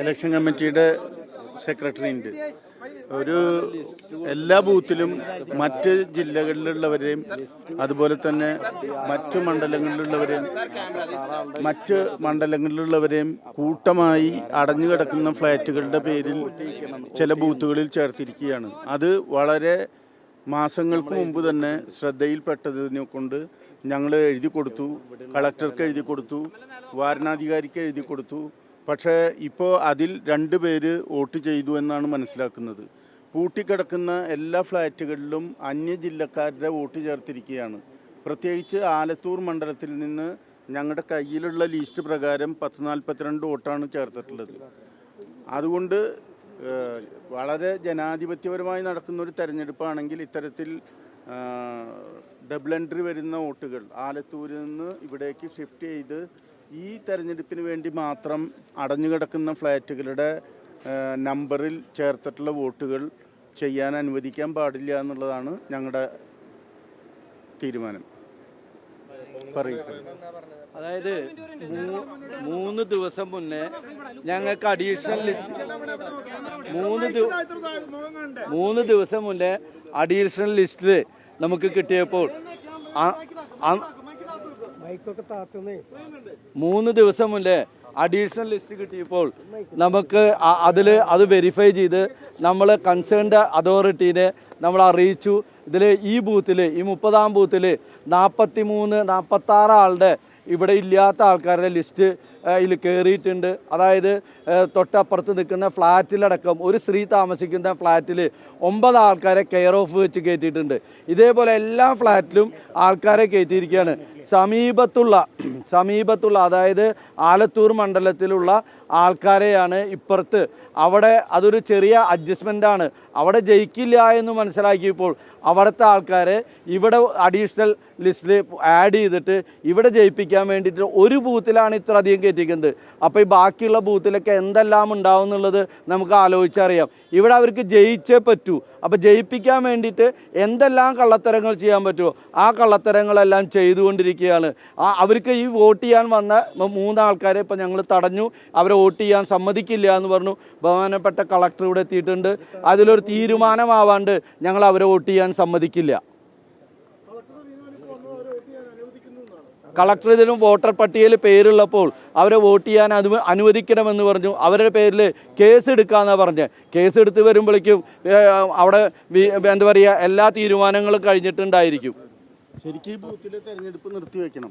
Election കമ്മിറ്റിയുടെ secretary ഉണ്ട്. ഒരു എല്ലാ ബൂത്തിലും മറ്റ് ജില്ലകളിലുള്ളവരെയും അതുപോലെ തന്നെ മറ്റു മണ്ഡലങ്ങളിലുള്ളവരെയും മറ്റ് മണ്ഡലങ്ങളിലുള്ളവരെയും കൂട്ടമായി അടഞ്ഞു കിടക്കുന്ന ഫ്ലാറ്റുകളുടെ പേരിൽ ചില ബൂത്തുകളിൽ ചേർത്തിരിക്കുകയാണ്. അത് വളരെ മാസങ്ങൾക്ക് മുമ്പ് തന്നെ ശ്രദ്ധയിൽപ്പെട്ടതിനെ കൊണ്ട് ഞങ്ങൾ എഴുതി കൊടുത്തു കളക്ടർക്ക് എഴുതി കൊടുത്തു വാരണാധികാരിക്ക് എഴുതി കൊടുത്തു. പക്ഷേ ഇപ്പോൾ അതിൽ രണ്ട് പേര് വോട്ട് ചെയ്തു എന്നാണ് മനസ്സിലാക്കുന്നത്. പൂട്ടിക്കിടക്കുന്ന എല്ലാ ഫ്ലാറ്റുകളിലും അന്യ ജില്ലക്കാരുടെ വോട്ട് ചേർത്തിരിക്കുകയാണ്. പ്രത്യേകിച്ച് ആലത്തൂർ മണ്ഡലത്തിൽ നിന്ന് ഞങ്ങളുടെ കയ്യിലുള്ള ലിസ്റ്റ് പ്രകാരം പത്ത് നാൽപ്പത്തിരണ്ട് വോട്ടാണ് ചേർത്തിട്ടുള്ളത്. അതുകൊണ്ട് വളരെ ജനാധിപത്യപരമായി നടക്കുന്ന ഒരു തെരഞ്ഞെടുപ്പാണെങ്കിൽ ഇത്തരത്തിൽ ഡബിൾ എൻട്രി വരുന്ന വോട്ടുകൾ ആലത്തൂരിൽ നിന്ന് ഇവിടേക്ക് ഷിഫ്റ്റ് ചെയ്ത് ഈ തെരഞ്ഞെടുപ്പിന് വേണ്ടി മാത്രം അടഞ്ഞുകിടക്കുന്ന ഫ്ലാറ്റുകളുടെ നമ്പറിൽ ചേർത്തിട്ടുള്ള വോട്ടുകൾ ചെയ്യാൻ അനുവദിക്കാൻ പാടില്ല എന്നുള്ളതാണ് ഞങ്ങളുടെ തീരുമാനം. അതായത് മൂന്ന് ദിവസം മുന്നേ ഞങ്ങൾക്ക് അഡീഷണൽ ലിസ്റ്റ് മൂന്ന് മൂന്ന് ദിവസം മുന്നേ അഡീഷണൽ ലിസ്റ്റിൽ നമുക്ക് കിട്ടിയപ്പോൾ മൂന്ന് ദിവസം മുന്നേ അഡീഷണൽ ലിസ്റ്റ് കിട്ടിയപ്പോൾ നമുക്ക് അതിൽ അതിൽ അത് വെരിഫൈ ചെയ്ത് നമ്മൾ കൺസേൺഡ് അതോറിറ്റീനെ നമ്മൾ അറിയിച്ചു. ഇതിൽ ഈ ബൂത്തിൽ ഈ മുപ്പതാം ബൂത്തിൽ നാൽപ്പത്തി മൂന്ന് നാൽപ്പത്താറ് ആളുടെ ഇവിടെ ഇല്ലാത്ത ആൾക്കാരുടെ ലിസ്റ്റ് ഇതിൽ കയറിയിട്ടുണ്ട് അതായത് തൊട്ടപ്പുറത്ത് നിൽക്കുന്ന ഫ്ലാറ്റിലടക്കം ഒരു സ്ത്രീ താമസിക്കുന്ന ഫ്ലാറ്റിൽ ഒമ്പത് ആൾക്കാരെ കെയർ ഓഫ് വെച്ച് കയറ്റിയിട്ടുണ്ട്. ഇതേപോലെ എല്ലാ ഫ്ലാറ്റിലും ആൾക്കാരെ കയറ്റിയിരിക്കുകയാണ്. സമീപത്തുള്ള സമീപത്തുള്ള അതായത് ആലത്തൂർ മണ്ഡലത്തിലുള്ള ആൾക്കാരെയാണ് ഇപ്പുറത്ത്. അവിടെ അതൊരു ചെറിയ അഡ്ജസ്റ്റ്മെന്റ് ആണ്. അവിടെ ജയിക്കില്ല എന്ന് മനസ്സിലാക്കിയപ്പോൾ അവിടുത്തെ ആൾക്കാരെ ഇവിടെ അഡീഷണൽ ലിസ്റ്റിൽ ആഡ് ചെയ്തിട്ട് ഇവിടെ ജയിപ്പിക്കാൻ വേണ്ടിയിട്ട് ഒരു ബൂത്തിലാണ് ഇത്ര അധികം കയറ്റിക്കുന്നത് അപ്പോൾ ഈ ബാക്കിയുള്ള ബൂത്തിലൊക്കെ എന്തെല്ലാം ഉണ്ടാവും എന്നുള്ളത് നമുക്ക് ആലോചിച്ചറിയാം. ഇവിടെ അവർക്ക് ജയിച്ചേ പറ്റൂ. അപ്പോൾ ജയിപ്പിക്കാൻ വേണ്ടിയിട്ട് എന്തെല്ലാം കള്ളത്തരങ്ങൾ ചെയ്യാൻ പറ്റുമോ? ആ കള്ളത്തരങ്ങളെല്ലാം ചെയ്തുകൊണ്ടിരിക്കുകയാണ്. ആ അവർക്ക് ഈ വോട്ട് ചെയ്യാൻ വന്ന മൂന്നാൾക്കാരെ ഇപ്പം ഞങ്ങൾ തടഞ്ഞു. അവരെ വോട്ട് ചെയ്യാൻ സമ്മതിക്കില്ല എന്ന് പറഞ്ഞു. ബഹുമാനപ്പെട്ട കളക്ടർ ഇവിടെ എത്തിയിട്ടുണ്ട്. അതിലൊരു തീരുമാനമാവാണ്ട് ഞങ്ങൾ അവരെ വോട്ട് ചെയ്യാൻ സമ്മതിക്കില്ല. കളക്ടർ ഇതിലും വോട്ടർ പട്ടികയിൽ പേരുള്ളപ്പോൾ അവരെ വോട്ട് ചെയ്യാൻ അനു അനുവദിക്കണമെന്ന് പറഞ്ഞു. അവരുടെ പേരിൽ കേസ് എടുക്കാമെന്നാണ് പറഞ്ഞത് കേസ് എടുത്ത് വരുമ്പോഴേക്കും അവിടെ എന്താ പറയുക എല്ലാ തീരുമാനങ്ങളും കഴിഞ്ഞിട്ടുണ്ടായിരിക്കും. ശരിക്കും ഈ ബൂത്തിലെ തെരഞ്ഞെടുപ്പ് നിർത്തിവെക്കണം.